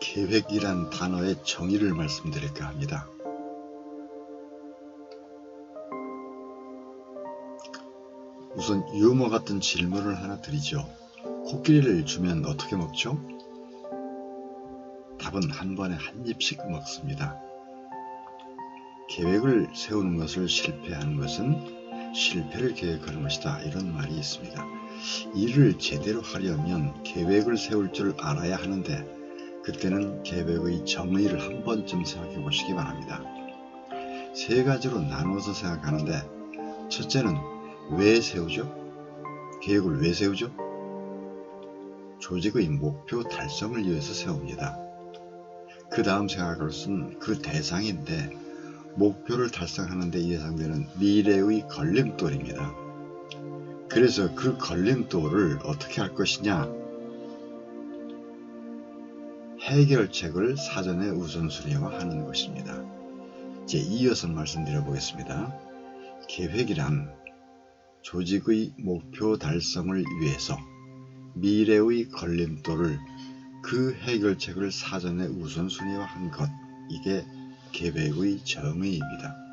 계획이란 단어의 정의를 말씀드릴까 합니다. 우선 유머 같은 질문을 하나 드리죠. 코끼리를 주면 어떻게 먹죠? 답은 한 번에 한 입씩 먹습니다. 계획을 세우는 것을 실패하는 것은 실패를 계획하는 것이다. 이런 말이 있습니다. 일을 제대로 하려면 계획을 세울 줄 알아야 하는데 그때는 계획의 정의를 한 번쯤 생각해 보시기 바랍니다. 세 가지로 나누어서 생각하는데 첫째는 왜 세우죠? 계획을 왜 세우죠? 조직의 목표 달성을 위해서 세웁니다. 그 다음 생각할 것은 그 대상인데 목표를 달성하는 데 예상되는 미래의 걸림돌입니다. 그래서 그 걸림돌을 어떻게 할 것이냐? 해결책을 사전에 우선순위화하는 것입니다. 이제 이어서 말씀드려 보겠습니다. 계획이란 조직의 목표 달성을 위해서 미래의 걸림돌을 그 해결책을 사전에 우선순위화한 것 이게 계획의 정의입니다.